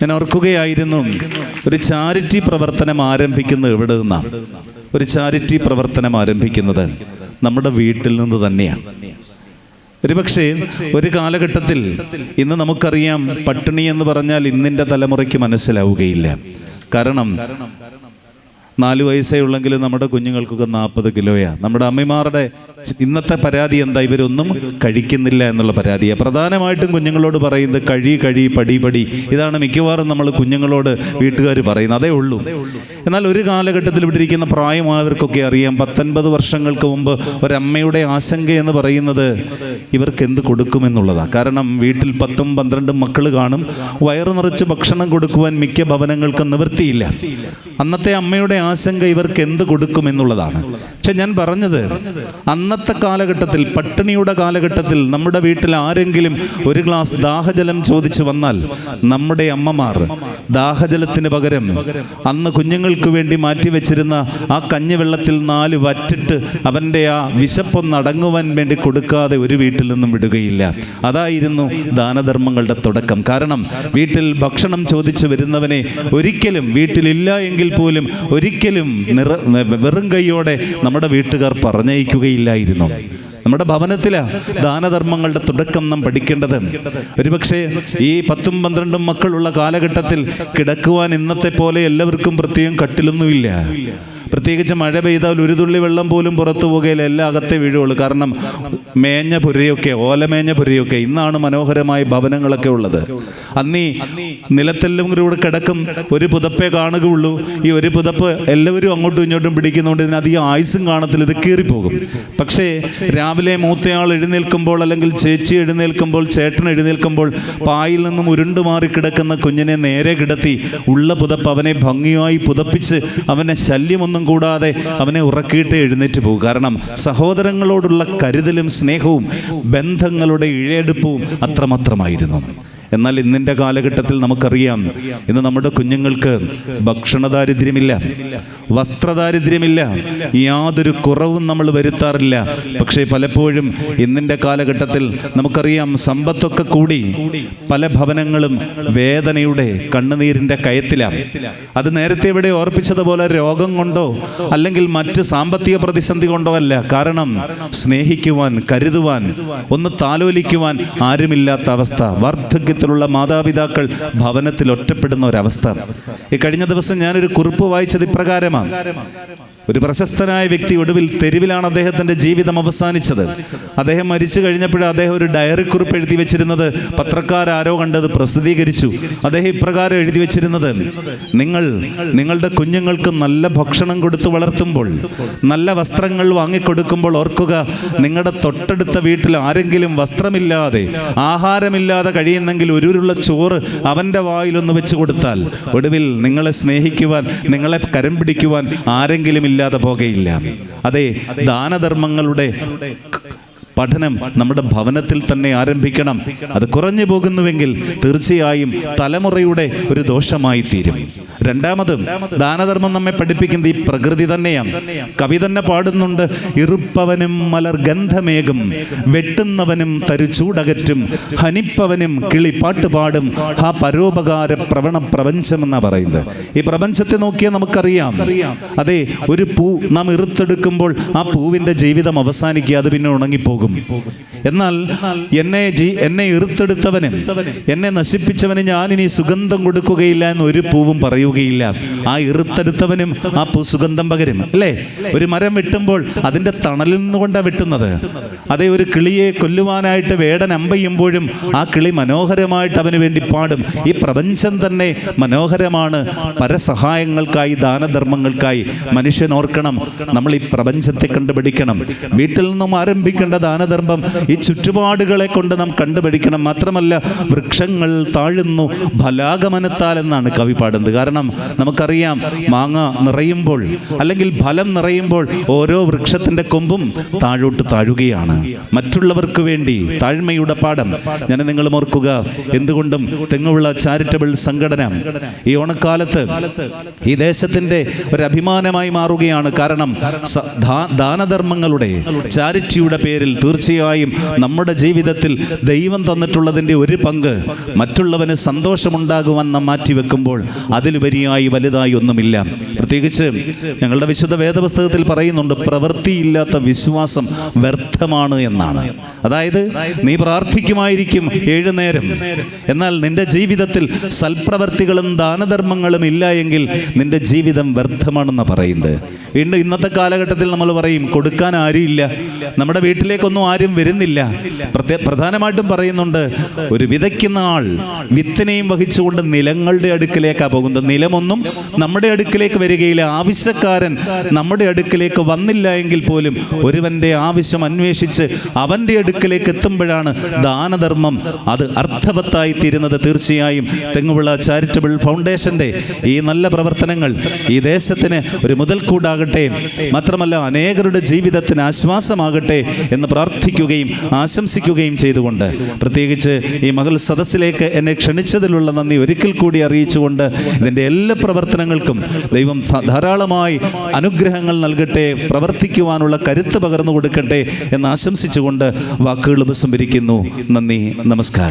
ഞാൻ ഓർക്കുകയായിരുന്നു ഒരു ചാരിറ്റി പ്രവർത്തനം ആരംഭിക്കുന്നത് എവിടെ നിന്നാണ് ഒരു ചാരിറ്റി പ്രവർത്തനം ആരംഭിക്കുന്നത് നമ്മുടെ വീട്ടിൽ നിന്ന് തന്നെയാണ്. ഒരുപക്ഷെ ഒരു കാലഘട്ടത്തിൽ ഇന്ന് നമുക്കറിയാം പട്ടിണി എന്ന് പറഞ്ഞാൽ ഇന്നിന്റെ തലമുറയ്ക്ക് മനസ്സിലാവുകയില്ല. കാരണം നാല് വയസ്സേ ഉള്ളെങ്കിൽ നമ്മുടെ കുഞ്ഞുങ്ങൾക്കൊക്കെ നാൽപ്പത് കിലോയാ. നമ്മുടെ അമ്മമാരുടെ ഇന്നത്തെ പരാതി എന്താ? ഇവരൊന്നും കഴിക്കുന്നില്ല എന്നുള്ള പരാതിയാണ് പ്രധാനമായിട്ടും കുഞ്ഞുങ്ങളോട് പറയുന്നത് കഴി കഴി പടി പടി. ഇതാണ് മിക്കവാറും നമ്മൾ കുഞ്ഞുങ്ങളോട് വീട്ടുകാർ പറയുന്നത്. അതേ ഉള്ളൂ. എന്നാൽ ഒരു കാലഘട്ടത്തിൽ ഇവിടെ ഇരിക്കുന്ന പ്രായമായവർക്കൊക്കെ അറിയാം പത്തൊൻപത് വർഷങ്ങൾക്ക് മുമ്പ് ഒരമ്മയുടെ ആശങ്ക എന്ന് പറയുന്നത് ഇവർക്ക് എന്ത് കൊടുക്കുമെന്നുള്ളതാണ് കാരണം വീട്ടിൽ പത്തും പന്ത്രണ്ടും മക്കൾ കാണും വയറു നിറച്ച് ഭക്ഷണം കൊടുക്കുവാൻ മിക്ക ഭവനങ്ങൾക്കും നിവൃത്തിയില്ല. അന്നത്തെ അമ്മയുടെ ആശങ്ക ഇവർക്ക് എന്ത് കൊടുക്കുമെന്നുള്ളതാണ് പക്ഷെ ഞാൻ പറഞ്ഞത് അന്നത്തെ കാലഘട്ടത്തിൽ പട്ടിണിയുടെ കാലഘട്ടത്തിൽ നമ്മുടെ വീട്ടിൽ ആരെങ്കിലും ഒരു ഗ്ലാസ് ദാഹജലം ചോദിച്ചു വന്നാൽ നമ്മുടെ അമ്മമാർ ദാഹജലത്തിന് പകരം അന്ന് കുഞ്ഞുങ്ങൾക്ക് വേണ്ടി മാറ്റിവെച്ചിരുന്ന ആ കഞ്ഞിവെള്ളത്തിൽ നാല് വറ്റിട്ട് അവന്റെ ആ വിശപ്പൊന്ന് അടങ്ങുവാൻ വേണ്ടി കൊടുക്കാതെ ഒരു വീട്ടിൽ നിന്നും വിടുകയില്ല. അതായിരുന്നു ദാനധർമ്മങ്ങളുടെ തുടക്കം. കാരണം വീട്ടിൽ ഭക്ഷണം ചോദിച്ചു വരുന്നവനെ ഒരിക്കലും വീട്ടിലില്ല എങ്കിൽ പോലും ഒരിക്കലും നിറ വെറും കൈയോടെ നമ്മുടെ വീട്ടുകാർ പറഞ്ഞയക്കുകയില്ലായിരുന്നു. നമ്മുടെ ഭവനത്തിലാ ദാനധർമ്മങ്ങളുടെ തുടക്കം നാം പഠിക്കേണ്ടത്. ഒരുപക്ഷെ ഈ പത്തും പന്ത്രണ്ടും മക്കളുള്ള കാലഘട്ടത്തിൽ കിടക്കുവാൻ ഇന്നത്തെ പോലെ എല്ലാവർക്കും പ്രത്യേകം കട്ടിലൊന്നുമില്ല. പ്രത്യേകിച്ച് മഴ പെയ്താൽ ഒരു തുള്ളി വെള്ളം പോലും പുറത്തു പോകുകയില്ല എല്ലാം അകത്തെ വീഴുള്ളൂ കാരണം മേഞ്ഞ പുരയൊക്കെ ഓലമേഞ്ഞ പുരയൊക്കെ ഇന്നാണ് മനോഹരമായ ഭവനങ്ങളൊക്കെ ഉള്ളത്. അന്നീ നിലത്തെല്ലാം കൂടെ കിടക്കും ഒരു പുതപ്പേ കാണുകയുള്ളൂ. ഈ ഒരു പുതപ്പ് എല്ലാവരും അങ്ങോട്ടും ഇങ്ങോട്ടും പിടിക്കുന്നതുകൊണ്ട് ഇതിന് അധികം ആയുസും കാണത്തില്ല ഇത് കീറിപ്പോകും. പക്ഷേ രാവിലെ മൂത്തയാൾ എഴുന്നേൽക്കുമ്പോൾ അല്ലെങ്കിൽ ചേച്ചി എഴുന്നേൽക്കുമ്പോൾ ചേട്ടൻ എഴുന്നേൽക്കുമ്പോൾ പായിൽ നിന്നും ഉരുണ്ടു മാറി കിടക്കുന്ന കുഞ്ഞിനെ നേരെ കിടത്തി ഉള്ള പുതപ്പ് അവനെ ഭംഗിയായി പുതപ്പിച്ച് അവനെ ശല്യമൊന്നും കൂടാതെ അവനെ ഉറക്കിയിട്ട് എഴുന്നേറ്റ് പോകും. കാരണം സഹോദരങ്ങളോടുള്ള കരുതലും സ്നേഹവും ബന്ധങ്ങളുടെ ഇഴയെടുപ്പും അത്രമാത്രമായിരുന്നു. എന്നാൽ ഇന്നിന്റെ കാലഘട്ടത്തിൽ നമുക്കറിയാം ഇന്ന് നമ്മുടെ കുഞ്ഞുങ്ങൾക്ക് ഭക്ഷണ ദാരിദ്ര്യമില്ല വസ്ത്രദാരിദ്ര്യമില്ല യാതൊരു കുറവും നമ്മൾ വരുത്താറില്ല. പക്ഷേ പലപ്പോഴും ഇന്നിന്റെ കാലഘട്ടത്തിൽ നമുക്കറിയാം സമ്പത്തൊക്കെ കൂടി പല ഭവനങ്ങളും വേദനയുടെ കണ്ണുനീരിന്റെ കയത്തിലാണ്. അത് നേരത്തെ ഇവിടെ ഓർപ്പിച്ചതുപോലെ രോഗം കൊണ്ടോ അല്ലെങ്കിൽ മറ്റ് സാമ്പത്തിക പ്രതിസന്ധി കൊണ്ടോ അല്ല. കാരണം സ്നേഹിക്കുവാൻ കരുതുവാൻ ഒന്ന് താലോലിക്കുവാൻ ആരുമില്ലാത്ത അവസ്ഥ. വാർദ്ധക്യത്തിലുള്ള മാതാപിതാക്കൾ ഭവനത്തിൽ ഒറ്റപ്പെടുന്ന ഒരവസ്ഥ. ഈ കഴിഞ്ഞ ദിവസം ഞാനൊരു കുറിപ്പ് വായിച്ചത് ഇപ്രകാരമാണ്. ഒരു പ്രശസ്തനായ വ്യക്തി ഒടുവിൽ തെരുവിലാണ് അദ്ദേഹത്തിന്റെ ജീവിതം അവസാനിച്ചത്. അദ്ദേഹം മരിച്ചു കഴിഞ്ഞപ്പോൾ അദ്ദേഹം ഒരു ഡയറി കുറിപ്പ് എഴുതി വെച്ചിരുന്നത് പത്രക്കാരാരോ കണ്ടത് പ്രസിദ്ധീകരിച്ചു. അദ്ദേഹം ഇപ്രകാരം എഴുതി വെച്ചിരുന്നത് നിങ്ങൾ നിങ്ങളുടെ കുഞ്ഞുങ്ങൾക്ക് നല്ല ഭക്ഷണം കൊടുത്തു വളർത്തുമ്പോൾ നല്ല വസ്ത്രങ്ങൾ വാങ്ങിക്കൊടുക്കുമ്പോൾ ഓർക്കുക നിങ്ങളുടെ തൊട്ടടുത്ത വീട്ടിൽ ആരെങ്കിലും വസ്ത്രമില്ലാതെ ആഹാരമില്ലാതെ കഴിയുന്നെങ്കിൽ ഒരുരുള്ള ചോറ് അവന്റെ വായിലൊന്ന് വെച്ച് കൊടുത്താൽ ഒടുവിൽ നിങ്ങളെ സ്നേഹിക്കുവാൻ നിങ്ങളെ കരം പിടിക്കുവാൻ ആരെങ്കിലും ഇല്ലാതെ പോകയില്ല. അതെ ദാനധർമ്മങ്ങളുടെ പഠനം നമ്മുടെ ഭവനത്തിൽ തന്നെ ആരംഭിക്കണം. അത് കുറഞ്ഞു പോകുന്നുവെങ്കിൽ തീർച്ചയായും തലമുറയുടെ ഒരു ദോഷമായി തീരും. രണ്ടാമത് ദാനധർമ്മം നമ്മെ പഠിപ്പിക്കുന്നത് ഈ പ്രകൃതി തന്നെയാണ്. കവി തന്നെ പാടുന്നുണ്ട് ഇറുപ്പവനും മലർ ഗന്ധമേകും വെട്ടുന്നവനും തരുചൂടകറ്റും ഹനിപ്പവനും കിളി പാട്ടുപാടും ആ പരോപകാര പ്രവണ പ്രപഞ്ചം എന്നാ പറയുന്നത്. ഈ പ്രപഞ്ചത്തെ നോക്കിയാൽ നമുക്കറിയാം. അതെ ഒരു പൂ നാം ഇറുത്തെടുക്കുമ്പോൾ ആ പൂവിന്റെ ജീവിതം അവസാനിക്കുക അത് പിന്നെ ഉണങ്ങിപ്പോകും. YouTube. എന്നാൽ എന്നെ ജീ എന്നെ ഇറുത്തെടുത്തവനും എന്നെ നശിപ്പിച്ചവന് ഞാൻ ഇനി സുഗന്ധം കൊടുക്കുകയില്ല എന്ന് ഒരു പൂവും പറയുകയില്ല. ആ ഇറുത്തെടുത്തവനും ആ പൂ സുഗന്ധം പകരും. അല്ലേ? ഒരു മരം വെട്ടുമ്പോൾ അതിന്റെ തണലിൽ നിന്നുകൊണ്ടാണ് വെട്ടുന്നത്. അതേ ഒരു കിളിയെ കൊല്ലുവാനായിട്ട് വേടൻ അമ്പയ്യുമ്പോഴും ആ കിളി മനോഹരമായിട്ട് അവന് വേണ്ടി പാടും. ഈ പ്രപഞ്ചം തന്നെ മനോഹരമാണ്. പരസഹായങ്ങൾക്കായി ദാനധർമ്മങ്ങൾക്കായി മനുഷ്യൻ ഓർക്കണം. നമ്മൾ ഈ പ്രപഞ്ചത്തെ കണ്ടുപിടിക്കണം. വീട്ടിൽ നിന്നും ആരംഭിക്കേണ്ട ദാനധർമ്മം ഈ ചുറ്റുപാടുകളെ കൊണ്ട് നാം കണ്ടുപിടിക്കണം. മാത്രമല്ല വൃക്ഷങ്ങൾ താഴുന്നു. ഫലാഗമനത്താൽ എന്നാണ് കവി പാടുന്നത്. കാരണം നമുക്കറിയാം മാങ്ങ നിറയുമ്പോൾ അല്ലെങ്കിൽ ഫലം നിറയുമ്പോൾ ഓരോ വൃക്ഷത്തിന്റെ കൊമ്പും താഴോട്ട് താഴുകയാണ്. മറ്റുള്ളവർക്ക് വേണ്ടി താഴ്മയുടെ പാഠം. ഞാൻ നിങ്ങൾ ഓർക്കുക എന്തുകൊണ്ടും തെങ്ങുള്ള ചാരിറ്റബിൾ സംഘടന ഈ ഓണക്കാലത്ത് ഈ ദേശത്തിന്റെ ഒരു അഭിമാനമായി മാറുകയാണ്. കാരണം ദാനധർമ്മങ്ങളുടെ ചാരിറ്റിയുടെ പേരിൽ തീർച്ചയായും നമ്മുടെ ജീവിതത്തിൽ ദൈവം തന്നിട്ടുള്ളതിന്റെ ഒരു പങ്ക് മറ്റുള്ളവന് സന്തോഷമുണ്ടാകുവാൻ നാം മാറ്റിവെക്കുമ്പോൾ അതിലുപരിയായി വലുതായി ഒന്നുമില്ല. പ്രത്യേകിച്ച് ഞങ്ങളുടെ വിശുദ്ധ വേദപുസ്തകത്തിൽ പറയുന്നുണ്ട് പ്രവൃത്തിയില്ലാത്ത വിശ്വാസം വ്യർത്ഥമാണ് എന്നാണ്. അതായത് നീ പ്രാർത്ഥിക്കുമായിരിക്കും ഏഴു നേരം. എന്നാൽ നിന്റെ ജീവിതത്തിൽ സൽപ്രവർത്തികളും ദാനധർമ്മങ്ങളും ഇല്ല എങ്കിൽ നിന്റെ ജീവിതം വ്യർത്ഥമാണെന്ന് പറയുന്നത്. വീണ്ടും ഇന്നത്തെ കാലഘട്ടത്തിൽ നമ്മൾ പറയും കൊടുക്കാൻ ആരുമില്ല. നമ്മുടെ വീട്ടിലേക്കൊന്നും ആരും വരുന്നില്ല. പ്രധാനമായിട്ടും പറയുന്നുണ്ട് ഒരു വിതയ്ക്കുന്ന ആൾ വിത്തിനെയും വഹിച്ചുകൊണ്ട് നിലങ്ങളുടെ അടുക്കിലേക്കാണ് പോകുന്നത്. നിലമൊന്നും നമ്മുടെ അടുക്കിലേക്ക് വരികയില്ല. ആവശ്യക്കാരൻ നമ്മുടെ അടുക്കിലേക്ക് വന്നില്ല എങ്കിൽ പോലും ഒരുവന്റെ ആവശ്യം അന്വേഷിച്ച് അവന്റെ അടുക്കിലേക്ക് എത്തുമ്പോഴാണ് ദാനധർമ്മം അത് അർത്ഥവത്തായി തീരുന്നത്. തീർച്ചയായും തെങ്ങുവിള ചാരിറ്റബിൾ ഫൗണ്ടേഷന്റെ ഈ നല്ല പ്രവർത്തനങ്ങൾ ഈ ദേശത്തിന് ഒരു മുതൽക്കൂടാകട്ടെ മാത്രമല്ല അനേകരുടെ ജീവിതത്തിന് ആശ്വാസമാകട്ടെ എന്ന് പ്രാർത്ഥിക്കുകയും ആശംസിക്കുകയും ചെയ്തുകൊണ്ട്. പ്രത്യേകിച്ച് ഈ മകൾ സദസ്സിലേക്ക് എന്നെ ക്ഷണിച്ചതിലുള്ള നന്ദി ഒരിക്കൽ കൂടി അറിയിച്ചുകൊണ്ട് ഇതിന്റെ എല്ലാ പ്രവർത്തനങ്ങൾക്കും ദൈവം ധാരാളമായി അനുഗ്രഹങ്ങൾ നൽകട്ടെ പ്രവർത്തിക്കുവാനുള്ള കരുത്ത് പകർന്നു കൊടുക്കട്ടെ എന്ന് ആശംസിച്ചുകൊണ്ട് വാക്കുകൾ ഉപസംഹരിക്കുന്നു. നന്ദി നമസ്കാരം.